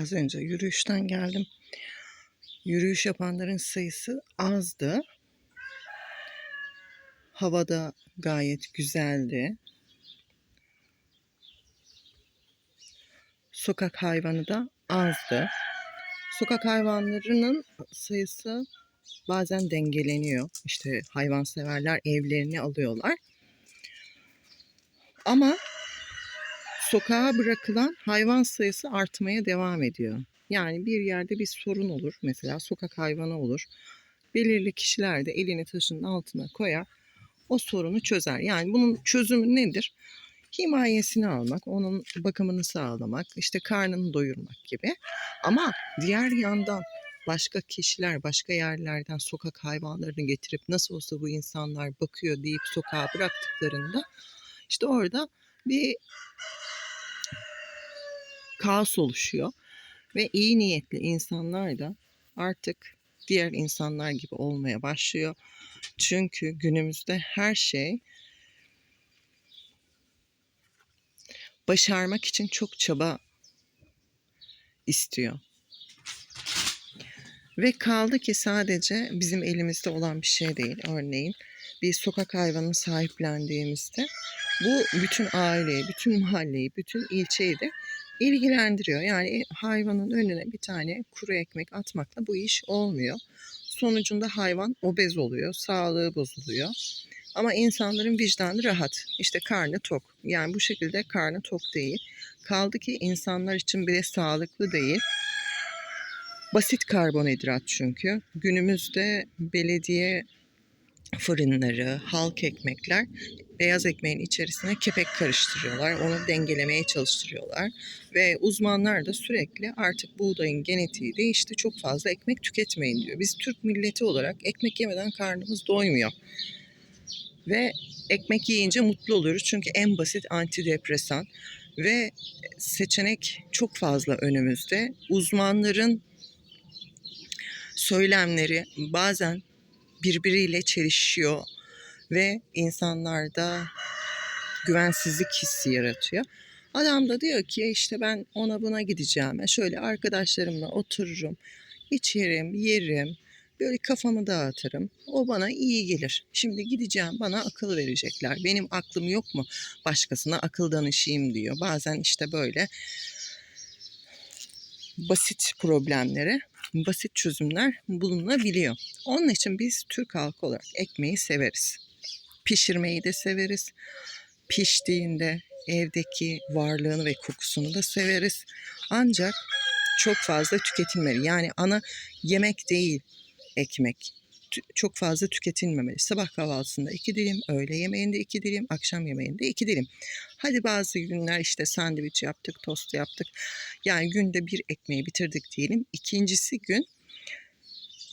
Az önce yürüyüşten geldim. Yürüyüş yapanların sayısı azdı. Havada gayet güzeldi. Sokak hayvanı da azdı. Sokak hayvanlarının sayısı bazen dengeleniyor. İşte hayvanseverler evlerini alıyorlar. Ama sokağa bırakılan hayvan sayısı artmaya devam ediyor. Yani bir yerde bir sorun olur. Mesela sokak hayvanı olur. Belirli kişiler de elini taşın altına koyar. O sorunu çözer. Yani bunun çözümü nedir? Himayesini almak, onun bakımını sağlamak, işte karnını doyurmak gibi. Ama diğer yandan başka kişiler başka yerlerden sokak hayvanlarını getirip nasıl olsa bu insanlar bakıyor deyip sokağa bıraktıklarında işte orada bir kaos oluşuyor ve iyi niyetli insanlar da artık diğer insanlar gibi olmaya başlıyor. Çünkü günümüzde her şey başarmak için çok çaba istiyor. Ve kaldı ki sadece bizim elimizde olan bir şey değil. Örneğin bir sokak hayvanını sahiplendiğimizde bu bütün aileyi, bütün mahalleyi, bütün ilçeyi de ilgilendiriyor. Yani hayvanın önüne bir tane kuru ekmek atmakla bu iş olmuyor. Sonucunda hayvan obez oluyor, sağlığı bozuluyor. Ama insanların vicdanı rahat. İşte karnı tok. Yani bu şekilde karnı tok değil. Kaldı ki insanlar için bile sağlıklı değil. Basit karbonhidrat çünkü. Günümüzde belediye fırınları, halk ekmekler beyaz ekmeğin içerisine kepek karıştırıyorlar. Onu dengelemeye çalıştırıyorlar. Ve uzmanlar da sürekli artık buğdayın genetiği değişti. Çok fazla ekmek tüketmeyin diyor. Biz Türk milleti olarak ekmek yemeden karnımız doymuyor. Ve ekmek yiyince mutlu oluyoruz. Çünkü en basit antidepresan ve seçenek çok fazla önümüzde. Uzmanların söylemleri bazen birbiriyle çelişiyor ve insanlarda güvensizlik hissi yaratıyor. Adam da diyor ki işte ben ona buna gideceğim. Şöyle arkadaşlarımla otururum, içerim, yerim, böyle kafamı dağıtırım. O bana iyi gelir. Şimdi gideceğim bana akıl verecekler. Benim aklım yok mu? Başkasına akıl danışayım diyor. Bazen işte böyle basit problemlere basit çözümler bulunabiliyor. Onun için biz Türk halkı olarak ekmeği severiz. Pişirmeyi de severiz. Piştiğinde evdeki varlığını ve kokusunu da severiz. Ancak çok fazla tüketilmeli. Yani ana yemek değil ekmek. Çok fazla tüketilmemeli. Sabah kahvaltısında iki dilim, öğle yemeğinde iki dilim, akşam yemeğinde iki dilim. Hadi bazı günler işte sandviç yaptık, tost yaptık. Yani günde bir ekmeği bitirdik diyelim. İkincisi gün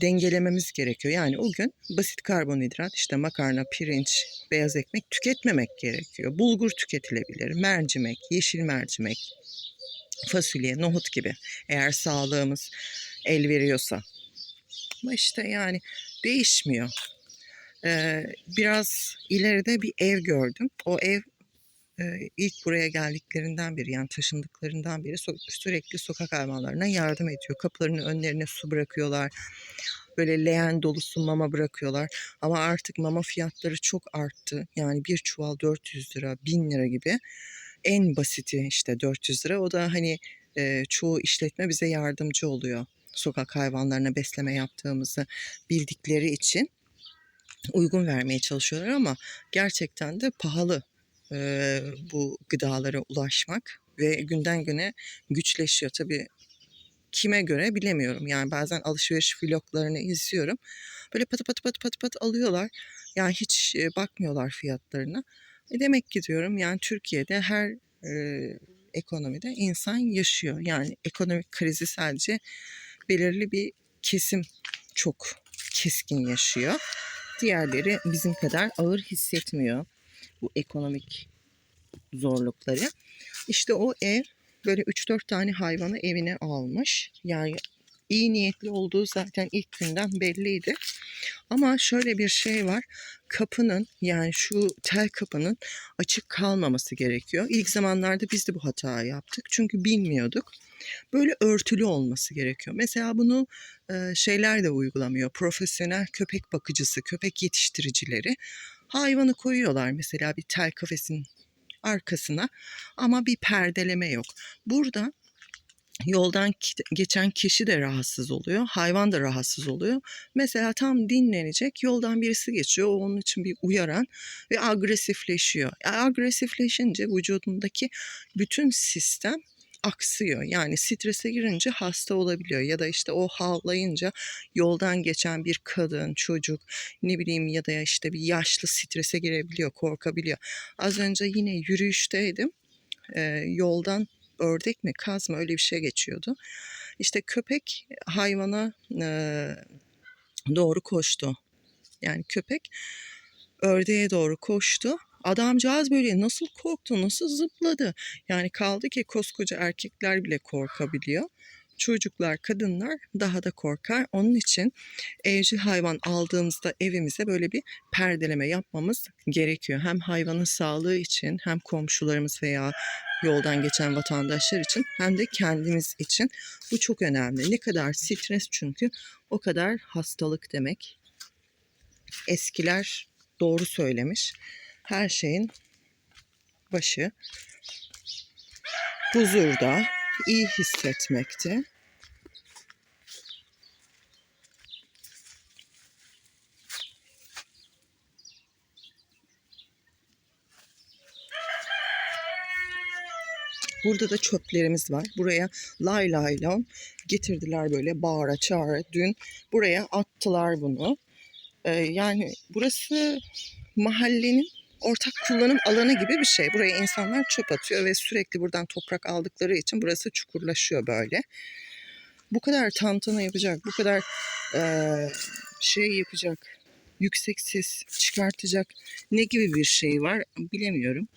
dengelememiz gerekiyor. Yani o gün basit karbonhidrat, işte makarna, pirinç, beyaz ekmek tüketmemek gerekiyor. Bulgur tüketilebilir, mercimek, yeşil mercimek, fasulye, nohut gibi eğer sağlığımız el veriyorsa. Ama işte yani değişmiyor. Ee, biraz ileride bir ev gördüm. O ev ilk buraya geldiklerinden beri yani taşındıklarından beri sürekli sokak hayvanlarına yardım ediyor. Kapılarının önlerine su bırakıyorlar. Böyle leğen dolusu mama bırakıyorlar. Ama artık mama fiyatları çok arttı. Yani bir çuval 400 lira, 1000 lira gibi. En basiti işte 400 lira. O da hani çoğu işletme bize yardımcı oluyor. Sokak hayvanlarına besleme yaptığımızı bildikleri için uygun vermeye çalışıyorlar ama gerçekten de pahalı e, bu gıdalara ulaşmak ve günden güne güçleşiyor. Tabii kime göre bilemiyorum. Yani bazen alışveriş vloglarını izliyorum. Böyle patı patı patı patı patı alıyorlar. Yani hiç bakmıyorlar fiyatlarına. E demek ki diyorum yani Türkiye'de her e, ekonomide insan yaşıyor. Yani ekonomik krizi sadece belirli bir kesim çok keskin yaşıyor. Diğerleri bizim kadar ağır hissetmiyor bu ekonomik zorlukları. İşte o ev böyle 3-4 tane hayvanı evine almış. Yani iyi niyetli olduğu zaten ilk günden belliydi. Ama şöyle bir şey var. Kapının yani şu tel kapının açık kalmaması gerekiyor. İlk zamanlarda biz de bu hatayı yaptık. Çünkü bilmiyorduk. Böyle örtülü olması gerekiyor. Mesela bunu şeyler de uygulamıyor. Profesyonel köpek bakıcısı, köpek yetiştiricileri hayvanı koyuyorlar mesela bir tel kafesin arkasına ama bir perdeleme yok. Burada yoldan geçen kişi de rahatsız oluyor, hayvan da rahatsız oluyor. Mesela tam dinlenecek, yoldan birisi geçiyor, o onun için bir uyaran ve agresifleşiyor. E, agresifleşince vücudundaki bütün sistem aksıyor. Yani strese girince hasta olabiliyor ya da işte o havlayınca yoldan geçen bir kadın, çocuk, ne bileyim ya da işte bir yaşlı strese girebiliyor, korkabiliyor. Az önce yine yürüyüşteydim. Ee, yoldan ördek mi, kaz mı öyle bir şey geçiyordu. İşte köpek hayvana e, doğru koştu. Yani köpek ördeğe doğru koştu. Adamcağız böyle nasıl korktu, nasıl zıpladı. Yani kaldı ki koskoca erkekler bile korkabiliyor. Çocuklar, kadınlar daha da korkar. Onun için evcil hayvan aldığımızda evimize böyle bir perdeleme yapmamız gerekiyor. Hem hayvanın sağlığı için hem komşularımız veya yoldan geçen vatandaşlar için hem de kendimiz için bu çok önemli. Ne kadar stres çünkü o kadar hastalık demek. Eskiler doğru söylemiş. Her şeyin başı huzurda, iyi hissetmekte. Burada da çöplerimiz var. Buraya lay lay lon getirdiler böyle bağıra çağıra. Dün buraya attılar bunu. Ee, yani burası mahallenin ortak kullanım alanı gibi bir şey. Buraya insanlar çöp atıyor ve sürekli buradan toprak aldıkları için burası çukurlaşıyor böyle. Bu kadar tantana yapacak, bu kadar eee, şey yapacak, yüksek ses çıkartacak ne gibi bir şey var bilemiyorum.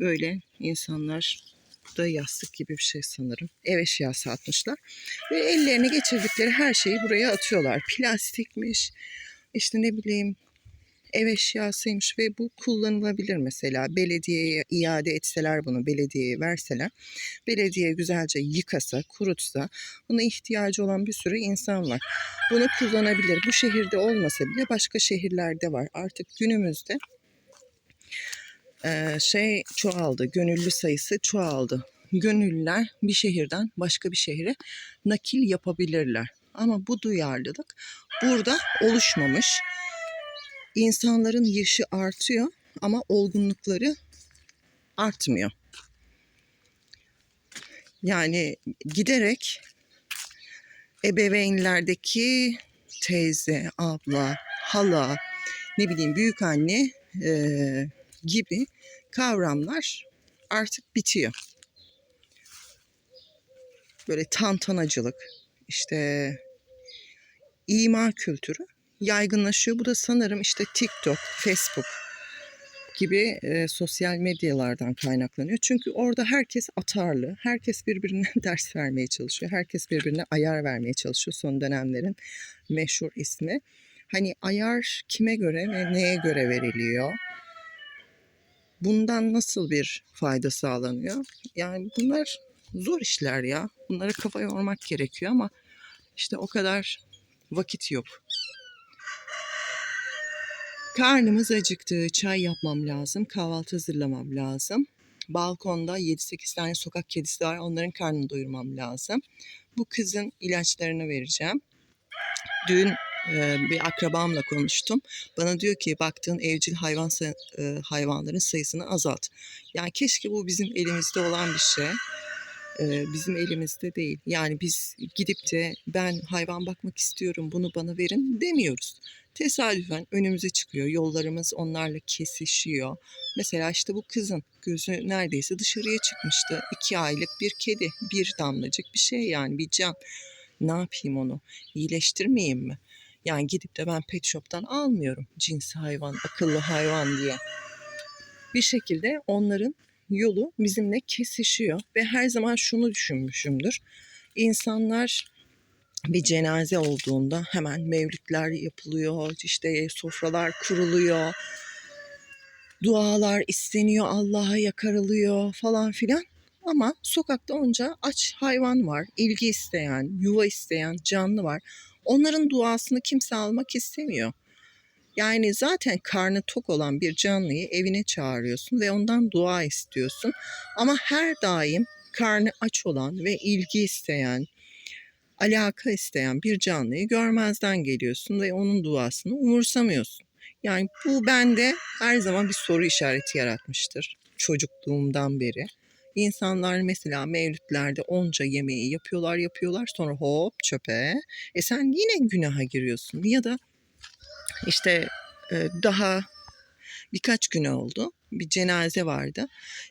Böyle insanlar da yastık gibi bir şey sanırım. Ev eşyası atmışlar. Ve ellerine geçirdikleri her şeyi buraya atıyorlar. Plastikmiş, işte ne bileyim ev eşyasıymış ve bu kullanılabilir mesela. Belediyeye iade etseler bunu, belediyeye verseler. Belediye güzelce yıkasa, kurutsa buna ihtiyacı olan bir sürü insan var. Bunu kullanabilir. Bu şehirde olmasa bile başka şehirlerde var. Artık günümüzde şey çoğaldı, gönüllü sayısı çoğaldı. Gönüllüler bir şehirden başka bir şehre nakil yapabilirler. Ama bu duyarlılık burada oluşmamış. İnsanların yaşı artıyor ama olgunlukları artmıyor. Yani giderek ebeveynlerdeki teyze, abla, hala, ne bileyim büyük anne eee, gibi kavramlar artık bitiyor. Böyle tantanacılık, işte ima kültürü yaygınlaşıyor. Bu da sanırım işte TikTok, Facebook gibi e, sosyal medyalardan kaynaklanıyor. Çünkü orada herkes atarlı, herkes birbirine ders vermeye çalışıyor, herkes birbirine ayar vermeye çalışıyor son dönemlerin meşhur ismi. Hani ayar kime göre ve neye göre veriliyor? Bundan nasıl bir fayda sağlanıyor? Yani bunlar zor işler ya. Bunlara kafa yormak gerekiyor ama işte o kadar vakit yok. Karnımız acıktı. Çay yapmam lazım. Kahvaltı hazırlamam lazım. Balkonda 7-8 tane sokak kedisi var. Onların karnını doyurmam lazım. Bu kızın ilaçlarını vereceğim. Dün e, bir akrabamla konuştum. Bana diyor ki baktığın evcil hayvan e, hayvanların sayısını azalt. Yani keşke bu bizim elimizde olan bir şey. Bizim elimizde değil. Yani biz gidip de ben hayvan bakmak istiyorum bunu bana verin demiyoruz tesadüfen önümüze çıkıyor. Yollarımız onlarla kesişiyor. Mesela işte bu kızın gözü neredeyse dışarıya çıkmıştı. İki aylık bir kedi, bir damlacık bir şey yani bir can. Ne yapayım onu? İyileştirmeyeyim mi? Yani gidip de ben pet shop'tan almıyorum cins hayvan, akıllı hayvan diye. Bir şekilde onların yolu bizimle kesişiyor ve her zaman şunu düşünmüşümdür. İnsanlar bir cenaze olduğunda hemen mevlütler yapılıyor, işte sofralar kuruluyor, dualar isteniyor, Allah'a yakarılıyor falan filan. Ama sokakta onca aç hayvan var, ilgi isteyen, yuva isteyen canlı var. Onların duasını kimse almak istemiyor. Yani zaten karnı tok olan bir canlıyı evine çağırıyorsun ve ondan dua istiyorsun. Ama her daim karnı aç olan ve ilgi isteyen, alaka isteyen bir canlıyı görmezden geliyorsun ve onun duasını umursamıyorsun. Yani bu bende her zaman bir soru işareti yaratmıştır çocukluğumdan beri. İnsanlar mesela mevlütlerde onca yemeği yapıyorlar yapıyorlar sonra hop çöpe. E sen yine günaha giriyorsun ya da işte e, daha birkaç gün oldu. Bir cenaze vardı.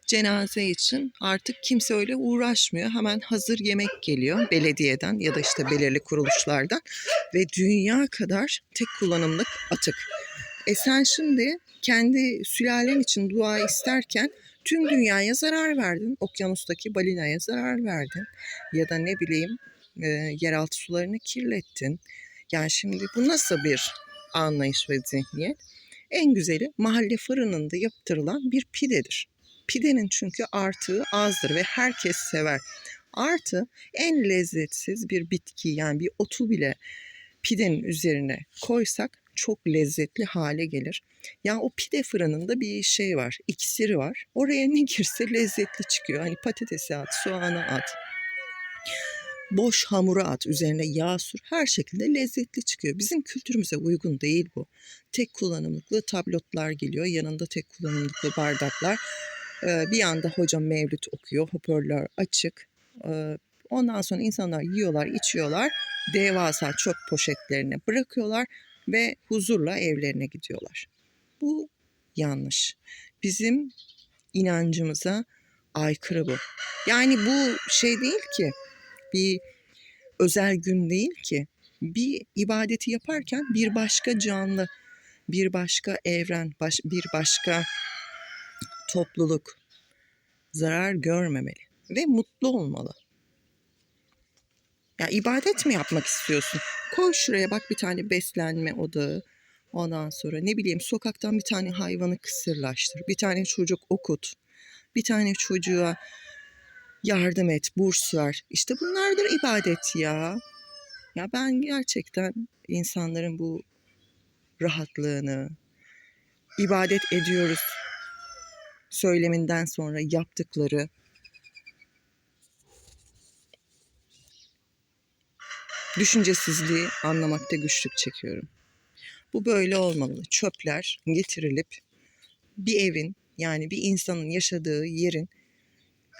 Cenaze için artık kimse öyle uğraşmıyor. Hemen hazır yemek geliyor belediyeden ya da işte belirli kuruluşlardan ve dünya kadar tek kullanımlık atık. E sen şimdi kendi sülalen için dua isterken tüm dünyaya zarar verdin. Okyanustaki balinaya zarar verdin. Ya da ne bileyim e, yeraltı sularını kirlettin. Yani şimdi bu nasıl bir anlayış ve zihniyet? En güzeli mahalle fırınında yaptırılan bir pidedir. Pidenin çünkü artığı azdır ve herkes sever. Artı en lezzetsiz bir bitki yani bir otu bile pidenin üzerine koysak çok lezzetli hale gelir. Ya o pide fırınında bir şey var, iksiri var. Oraya ne girse lezzetli çıkıyor. Hani patatesi at, soğanı at. Boş hamura at, üzerine yağ sür. Her şekilde lezzetli çıkıyor. Bizim kültürümüze uygun değil bu. Tek kullanımlıklı tablotlar geliyor. Yanında tek kullanımlıklı bardaklar. Ee, bir anda hocam mevlüt okuyor. Hoparlör açık. Ee, ondan sonra insanlar yiyorlar, içiyorlar. Devasa çöp poşetlerine bırakıyorlar ve huzurla evlerine gidiyorlar. Bu yanlış. Bizim inancımıza aykırı bu. Yani bu şey değil ki bir özel gün değil ki. Bir ibadeti yaparken bir başka canlı, bir başka evren, baş, bir başka topluluk zarar görmemeli ve mutlu olmalı. Ya ibadet mi yapmak istiyorsun? Koy şuraya bak bir tane beslenme odağı. Ondan sonra ne bileyim sokaktan bir tane hayvanı kısırlaştır. Bir tane çocuk okut. Bir tane çocuğa yardım et, burs ver. İşte bunlardır ibadet ya. Ya ben gerçekten insanların bu rahatlığını, ibadet ediyoruz söyleminden sonra yaptıkları düşüncesizliği anlamakta güçlük çekiyorum. Bu böyle olmamalı. Çöpler getirilip bir evin yani bir insanın yaşadığı yerin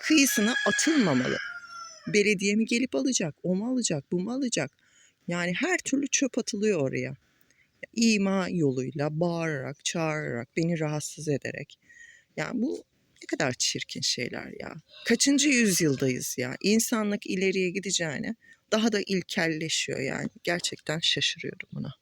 kıyısına atılmamalı. Belediye mi gelip alacak, o mu alacak, bu mu alacak? Yani her türlü çöp atılıyor oraya. İma yoluyla, bağırarak, çağırarak, beni rahatsız ederek. Yani bu ne kadar çirkin şeyler ya. Kaçıncı yüzyıldayız ya? İnsanlık ileriye gideceğine daha da ilkelleşiyor yani. Gerçekten şaşırıyorum buna.